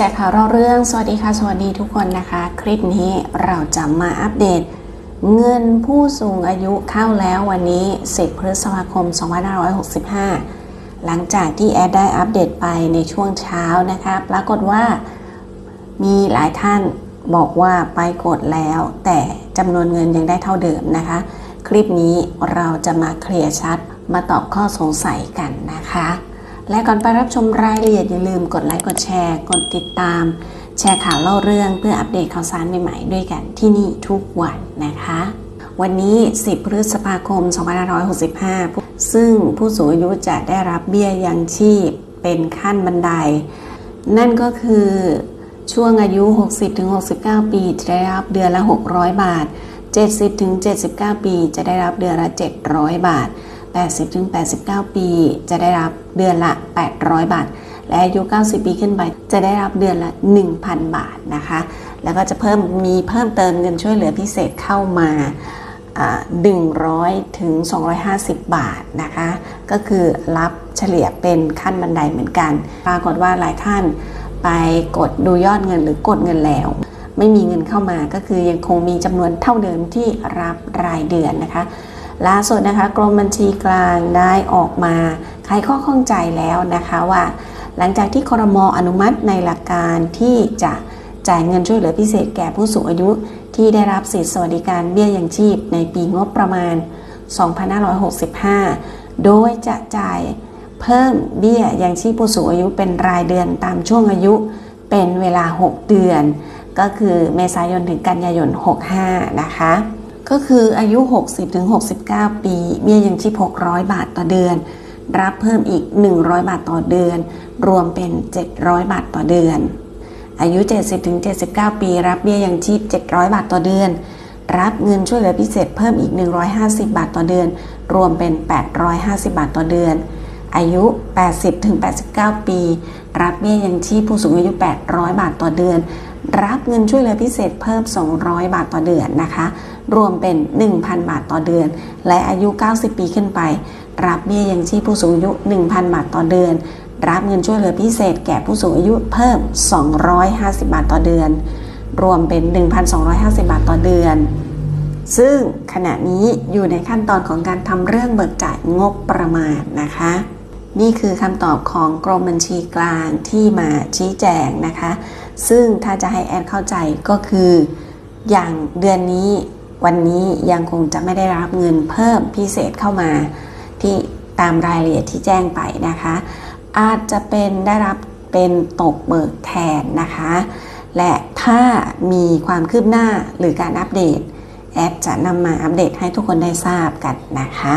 ชร์ข่าวเล่าเรื่อง สวัสดีค่ะ สวัสดีทุกคนนะคะ คลิปนี้เราจะมาอัปเดต เงินผู้สูงอายุเข้าแล้ววันนี้ 10 พฤษภาคม 2565 หลังจากที่แอดได้อัปเดตไปในช่วงเช้านะคะ ปรากฏว่ามีหลายท่านบอกว่าไปกดแล้ว แต่จำนวนเงินยังได้เท่าเดิมนะคะ คลิปนี้เราจะมาเคลียร์ชัดมาตอบข้อสงสัยกันนะคะ และก่อนไปรับชมรายละเอียดอย่าลืมกดไลค์กดแชร์ กดติดตาม แชร์ข่าวเล่าเรื่องเพื่ออัปเดตข่าวสารใหม่ๆด้วยกันที่นี่ทุกวันนะคะ วันนี้ 10 พฤษภาคม 2565 ซึ่งผู้สูงอายุจะได้รับเบี้ยยังชีพเป็นขั้นบันได นั่นก็คือช่วงอายุ 60-69 ปีจะได้รับเดือนละ 600 บาท 70-79 ปีจะได้รับเดือนละ 700 บาท 80-89 ปี จะได้รับเดือนละ 800 บาท และอายุ 90 ปีขึ้นไป จะได้รับเดือนละ 1,000 บาทนะคะ แล้วก็จะเพิ่มมีเพิ่มเติมเงินช่วยเหลือพิเศษเข้ามา100ถึง250 บาทนะคะ ก็คือรับเฉลี่ยเป็นขั้นบันไดเหมือนกัน ปรากฏว่าหลายท่านไปกดดูยอดเงินหรือกดเงินแล้ว ไม่มีเงินเข้ามาก็คือยังคงมีจำนวนเท่าเดิมที่รับรายเดือนนะคะ ล่าสุดนะคะกรมบัญชีกลางได้ออกมาไขข้อข้องใจแล้วนะคะว่า หลังจากที่ครมอนุมัติในหลักการที่จะจ่ายเงินช่วยเหลือพิเศษแก่ผู้สูงอายุ ที่ได้รับสิทธิสวัสดิการเบี้ยยังชีพ ในปีงบประมาณ 2565 โดยจะจ่ายเพิ่มเบี้ยยังชีพผู้สูงอายุเป็นรายเดือนตามช่วงอายุเป็นเวลา 6 เดือน ก็คือเมษายนถึงกันยายน 65 นะคะ ก็คืออายุ 60-69 ปี เบี้ยยังชีพ600 บาทต่อเดือน รับเพิ่มอีก 100 บาทต่อเดือน รวมเป็น 700 บาทต่อเดือน อายุ 70-79 ปี รับเบี้ยยังชีพ 700 บาทต่อเดือน รับเงินช่วยเหลือพิเศษเพิ่มอีก 150 บาทต่อเดือน รวมเป็น 850 บาทต่อเดือน อายุ 80-89 ปี รับเบี้ยยังชีพผู้สูงอายุ 800 บาทต่อเดือน รับเงินช่วยเหลือพิเศษเพิ่ม 200 บาทต่อเดือนนะคะ รวมเป็น 1,000 บาทต่อเดือน และอายุ 90 ปีขึ้นไป รับเบี้ยยังชีพผู้สูงอายุ 1,000 บาทต่อเดือน รับเงินช่วยเหลือพิเศษแก่ผู้สูงอายุเพิ่ม 250 บาทต่อเดือน รวมเป็น 1,250 บาทต่อเดือน ซึ่งขณะนี้อยู่ในขั้นตอนของการทำเรื่องเบิกจ่ายงบประมาณนะคะ นี่คือคำตอบของกรมบัญชีกลางที่มาชี้แจงนะคะ ซึ่งถ้าจะให้แอดเข้าใจก็คือ อย่างเดือนนี้วันนี้ยังคงจะไม่ได้รับเงินเพิ่มพิเศษเข้ามาที่ตามรายละเอียดที่แจ้งไปนะคะ อาจจะเป็นได้รับเป็นตกเบิกแทนนะคะ และถ้ามีความคืบหน้าหรือการอัปเดต แอดจะนำมาอัปเดตให้ทุกคนได้ทราบกันนะคะ